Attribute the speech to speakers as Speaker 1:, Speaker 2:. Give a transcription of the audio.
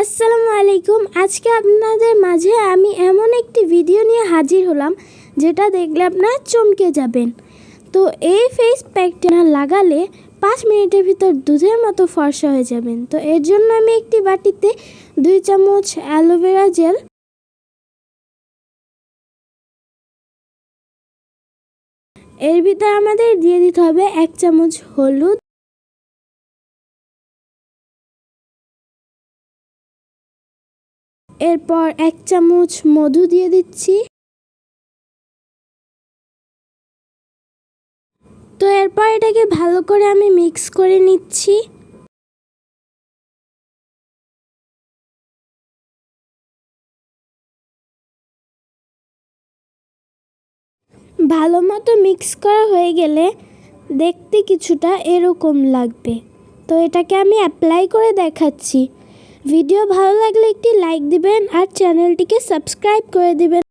Speaker 1: আসসালামু আলাইকুম। আজকে আপনাদের মাঝে আমি এমন একটি ভিডিও নিয়ে হাজির হলাম, যেটা দেখলে আপনারা চমকে যাবেন। তো এই ফেস প্যাকটা লাগালে পাঁচ মিনিটের ভিতর দুধের মতো ফর্সা হয়ে যাবেন। তো এর জন্য আমি একটি বাটিতে দুই চামচ অ্যালোভেরা জেল এর ভিতর আমাদের দিয়ে দিতে হবে এক চামচ হলুদ এরপর এক চামচ মধু দিয়ে দিচ্ছি। তো এরপর এটাকে ভালো করে আমি মিক্স করে নিচ্ছি। ভালো মতো মিক্স করা হয়ে গেলে দেখতে কিছুটা এরকম লাগবে। তো এটাকে আমি অ্যাপ্লাই করে দেখাচ্ছি। ভিডিও ভালো লাগলে একটি লাইক দিবেন আর চ্যানেলটিকে সাবস্ক্রাইব করে দিবেন।